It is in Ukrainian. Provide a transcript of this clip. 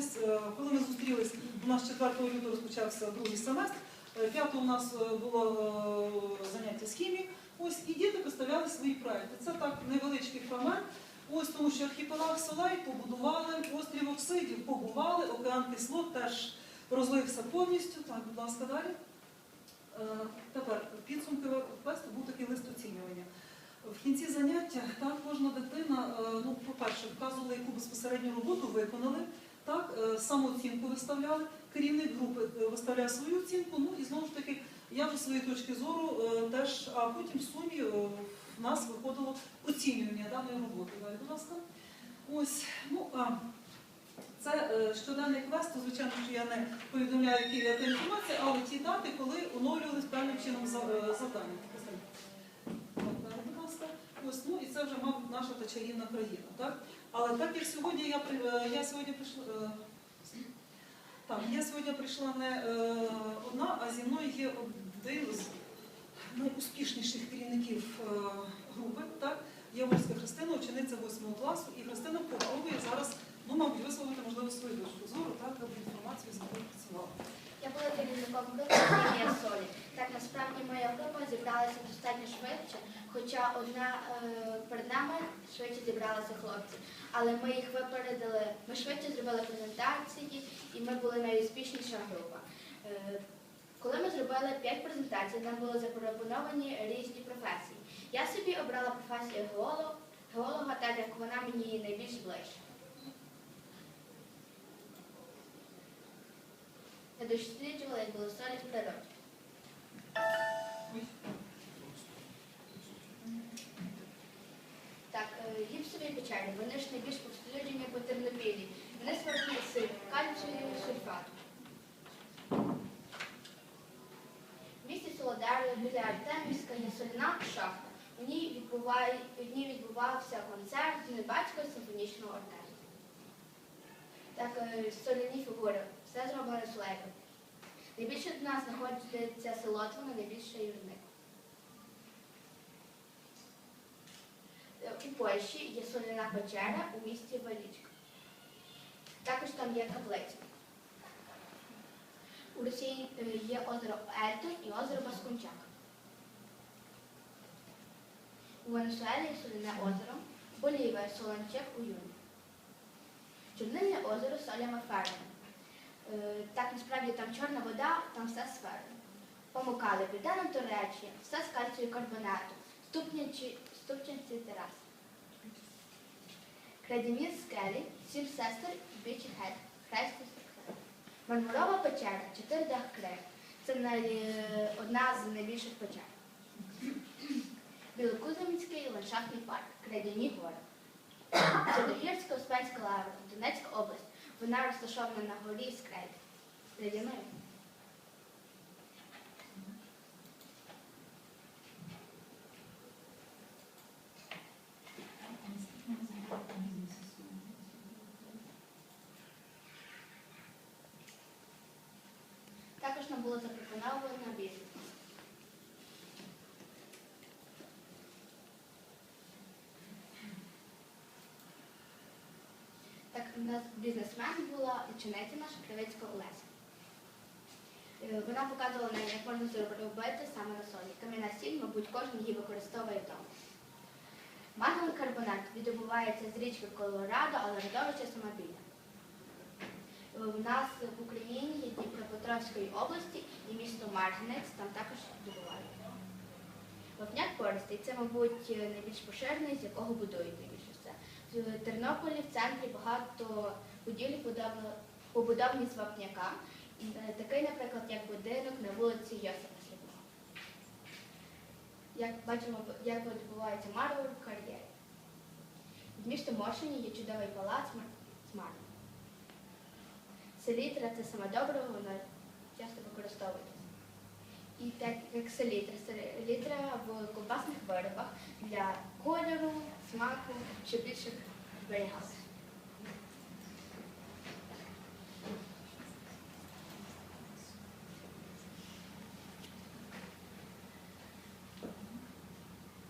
познайомитись. Е, Коли ми зустрілись, у нас 4 лютого розпочався другий семестр. 5 у нас е, було е, заняття з хімії. Ось і діти представляли свої проекти. Це так невеличкий фрагмент. Ось тому, що архіпелаг Солей побудували, острів Оксидів побували, океан Кислот теж розлився повністю. Так, будь ласка, далі. Е, Тепер підсумки квесту був такий лист оцінювання. В кінці заняття так кожна дитина, е, ну, по-перше, вказувала, яку безпосередню роботу виконали, так, е, самооцінку виставляли, керівник групи е, виставляє свою оцінку, ну і знову ж таки, я зі своєї точки зору е, теж, а потім в сумі в нас виходило оцінювання даної роботи. Далі, будь ласка. Ось, ну, а, це щоденний квест, то, звичайно, що я не повідомляю, які яка інформація, але ті дати, коли оновлювалися певним чином завдання. Ось, ну і це вже, мабуть, наша та чарівна країна. Так? Але так як сьогодні я, е, я сьогодні прийшла. е, Так, я сьогодні прийшла не е, одна, а зі мною є один з найуспішніших керівників групи. Так? Яворська Христина, учениця 8 класу, і Христина попробує зараз, ну, мабуть, висловити, можливо, свою точку зору, так, аби інформацію з якою працювала. Я була керівником групи «Хімія солі. Так насправді моя група зібралася достатньо швидше, хоча одна е, перед нами швидше зібралися хлопці. Але ми їх випередили, ми швидше зробили презентації і ми були найуспішніша група. Е, коли ми зробили п'ять презентацій, нам були запропоновані різні професії. Я собі обрала професію геолог, геолога, так як вона мені найбільш ближча. Я досліджувала, як були солі в природі. Е, гіпсові вони ж найбільш розповсюджені по Тернопілі. Вони створені з кальцію і сульфату. В місті Солодарі біля Артемівська є соляна шахта. У ній, відбуває, в ній відбувався концерт Небацького симфонічного оркестру. Так, е, соляні фігури. Все зроблено слейком. Найбільше до нас знаходиться село Твоно, найбільше юрник. Е, У Польщі є соляна печера у місті Валічка. Також там є каплиця. У Росії е, є озеро Ельтон і озеро Баскунчак. У Венесуелі є соляне озеро, Болівія Солончак у Юні. Чорнильне озеро солями ферми. Е, Так насправді там чорна вода, там все з ферми. Помукали південно до речі, все з кальцію карбонату, ступнячі, ступчанці терас. Крадімір скелі, сім сестер, бічі хет, хресту структура. Мармурова печера, чотири дах крев. Це е, одна з найбільших печер. Білокузоміцький ландшафтний парк, Крадяні гори. Чорногірська Успенська лавра, Донецька область. Вона розташована на горі. Ледяною. Також нам було запропоновано бізнес. Так, у нас бізнесмен була учениця наша Кривицька Олеся. Е, Вона показувала нам, як можна зробити саме на солі. Кам'яна сіль, мабуть, кожен її використовує вдома. Магнум карбонат відбувається з річки Колорадо, але родовище самобільне. Е, У нас в Україні є Дніпропетровської області і місто Марганець, там також добувають. Вапняк пористий це, мабуть, найбільш поширений, з якого будують найбільше все. В Тернополі в центрі багато будівлі побудовані з вапняка. Е, Такий, наприклад, як будинок на вулиці Йосипа Сліпого. Як бачимо, як відбувається мармур в кар'єрі. Від міста Мошені є чудовий палац з мармуру. Селітра це саме добре, вона часто використовується. І так як селітра, селітра в ковбасних виробах для кольору, смаку, щоб більше зберігалося.